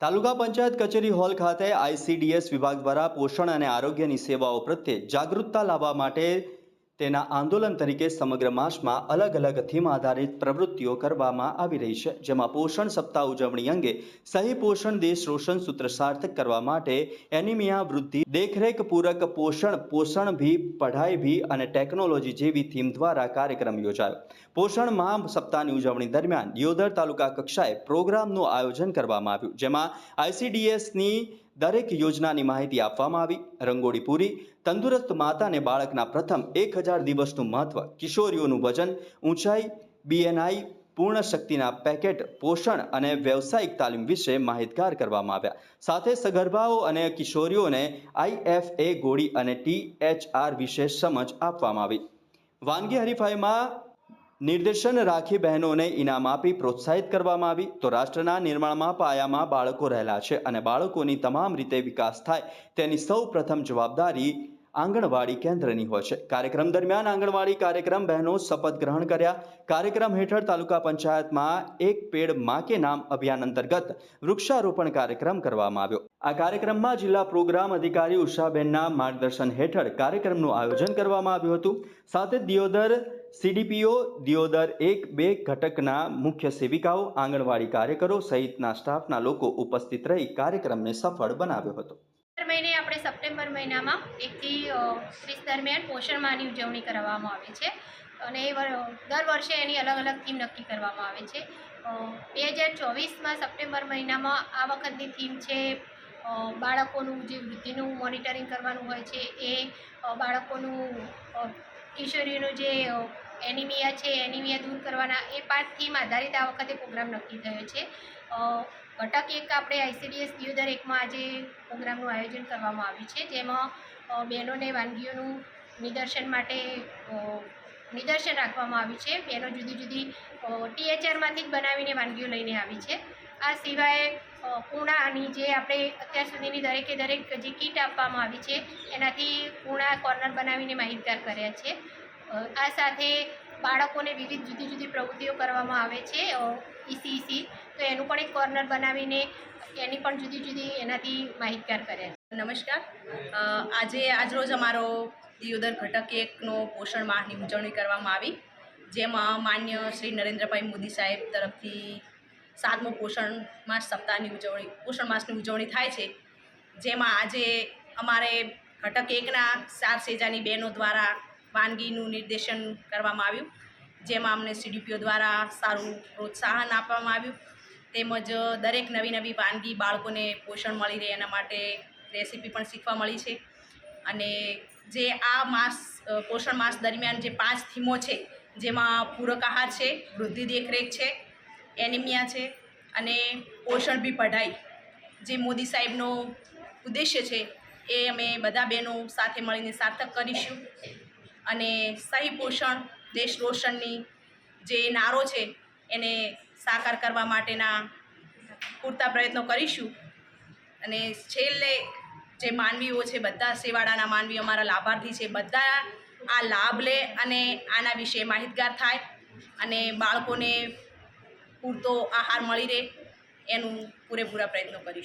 તાલુકા પંચાયત કચેરી હોલ ખાતે આઈસીડીએસ વિભાગ દ્વારા પોષણ અને આરોગ્યની સેવાઓ પ્રત્યે જાગૃતતા લાવવા માટે તેના આંદોલન તરીકે સમગ્ર માસમાં અલગ અલગ થીમ આધારિત પ્રવૃત્તિઓ કરવામાં આવી રહી છે, જેમાં પોષણ સપ્તાહ ઉજવણી અંગે સહી પોષણ દેશ રોશન સૂત્ર સાર્થક કરવા માટે એનિમિયા વૃદ્ધિ, દેખરેખ પૂરક પોષણ પોષણ ભી, પઢાઈ ભી અને ટેકનોલોજી જેવી થીમ દ્વારા કાર્યક્રમ યોજાયો. પોષણ માહ સપ્તાહની ઉજવણી દરમિયાન દિયોદર તાલુકા કક્ષાએ પ્રોગ્રામનું આયોજન કરવામાં આવ્યું, જેમાં આઈસીડીએસની દરેક યોજનાની માહિતી આપવામાં આવી. રંગોળી પૂરી, તંદુરસ્ત માતા અને બાળકના પ્રથમ એક હજાર દિવસનું મહત્વ, કિશોરીઓનું વજન, ઊંચાઈ બીએનઆઈ પૂર્ણ શક્તિના પેકેટ, પોષણ અને વ્યવસાયિક તાલીમ વિશે માહિતગાર કરવામાં આવ્યા. સાથે સગર્ભાઓ અને કિશોરીઓને આઈએફએ ગોળી અને ટીએચઆર વિશે સમજ આપવામાં આવી. વાનગી હરીફાઈમાં નિર્દેશન રાખી બહેનોને ઇનામ આપી પ્રોત્સાહિત કરવામાં આવી. તો રાષ્ટ્રના નિર્માણમાં પાયામાં બાળકો રહેલા છે અને બાળકોની તમામ રીતે વિકાસ થાય તેની સૌ પ્રથમ જવાબદારી આંગણવાડી કેન્દ્રની હોય છે. કાર્યક્રમ દરમિયાન આંગણવાડી કાર્યક્રમ બહેનો શપથ ગ્રહણ કર્યા. કાર્યક્રમ હેઠળ તાલુકા પંચાયતમાં એક પેડ માકે નામ અભિયાન અંતર્ગત વૃક્ષારોપણ કાર્યક્રમ કરવામાં આવ્યો. આ કાર્યક્રમમાં જિલ્લા પ્રોગ્રામ અધિકારી ઉષાબેનના માર્ગદર્શન હેઠળ કાર્યક્રમનું આયોજન કરવામાં આવ્યું હતું. સાથે દિયોદર સીડીપીઓ, દિયોદર એક બે ઘટકના મુખ્ય સેવિકાઓ, આંગણવાડી કાર્યકરો સહિતના સ્ટાફના લોકો ઉપસ્થિત રહી કાર્યક્રમને સફળ બનાવ્યો હતો. મહિને આપણે સપ્ટેમ્બર મહિનામાં એકથી ત્રીસ દરમિયાન પોષણ માહની ઉજવણી કરવામાં આવે છે. અને એ દર વર્ષે એની અલગ અલગ થીમ નક્કી કરવામાં આવે છે. બે હજાર ચોવીસમાં સપ્ટેમ્બર મહિનામાં આ વખતની થીમ છે બાળકોનું જે વૃદ્ધિનું મોનિટરિંગ કરવાનું હોય છે, એ બાળકોનું કિશોરીઓનું જે એનિમિયા છે એનિમિયા દૂર કરવાના, એ પાંચ થીમ આધારિત આ વખતે પ્રોગ્રામ નક્કી થયો છે. ઘટક એક આપણે આઈસીડીએસ દિયોદર એકમાં આજે પ્રોગ્રામનું આયોજન કરવામાં આવ્યું છે. જેમાં બહેનોને વાનગીઓનું નિદર્શન માટે નિદર્શન રાખવામાં આવ્યું છે. બહેનો જુદી જુદી ટીએચઆરમાંથી જ બનાવીને વાનગીઓ લઈને આવી છે. આ સિવાય પૂણાની જે આપણે અત્યાર સુધીની દરેકે દરેક જે કીટ આપવામાં આવી છે, એનાથી પૂણા કોર્નર બનાવીને માહિતગાર કર્યા છે. આ સાથે બાળકોને વિવિધ જુદી જુદી પ્રવૃત્તિઓ કરવામાં આવે છે. ઈસીઈસી તો એનું પણ એક કોર્નર બનાવીને એની પણ જુદી જુદી એનાથી માહિતગાર કર્યા છે નમસ્કાર આજે આજરોજ અમારો દિયોદર ઘટક એકનો પોષણ માહની ઉજવણી કરવામાં આવી, જેમાં માન્ય શ્રી નરેન્દ્રભાઈ મોદી સાહેબ તરફથી સાતમો પોષણ માસ સપ્તાહની ઉજવણી, પોષણ માસની ઉજવણી થાય છે. જેમાં આજે અમારે ઘટક એકના સાત સેજાની બહેનો દ્વારા વાનગીનું નિર્દેશન કરવામાં આવ્યું, જેમાં અમને સીડીપીઓ દ્વારા સારું પ્રોત્સાહન આપવામાં આવ્યું. તેમજ દરેક નવી નવી વાનગી બાળકોને પોષણ મળી રહે એના માટે રેસીપી પણ શીખવા મળી છે. અને જે આ માસ પોષણ માસ દરમિયાન જે પાંચ થીમો છે, જેમાં પૂરક આહાર છે, વૃદ્ધિ દેખરેખ છે, એનિમિયા છે અને પોષણ બી પઢાઈ. જે મોદી સાહેબનો ઉદ્દેશ્ય છે, એ અમે બધા બહેનો સાથે મળીને સાર્થક કરીશું. અને સહી પોષણ, દેશ રોશનની જે નારો છે, એને સાકાર કરવા માટેના પૂરતા પ્રયત્નો કરીશું. અને છેલ્લે જે માનવીઓ છે, બધા સેવાડાના માનવીઓ, અમારા લાભાર્થી છે, બધા આ લાભ લે અને આના વિશે માહિતગાર થાય અને બાળકોને પૂરતો આહાર મળી રહે એનું પૂરેપૂરા પ્રયત્નો કરીશું.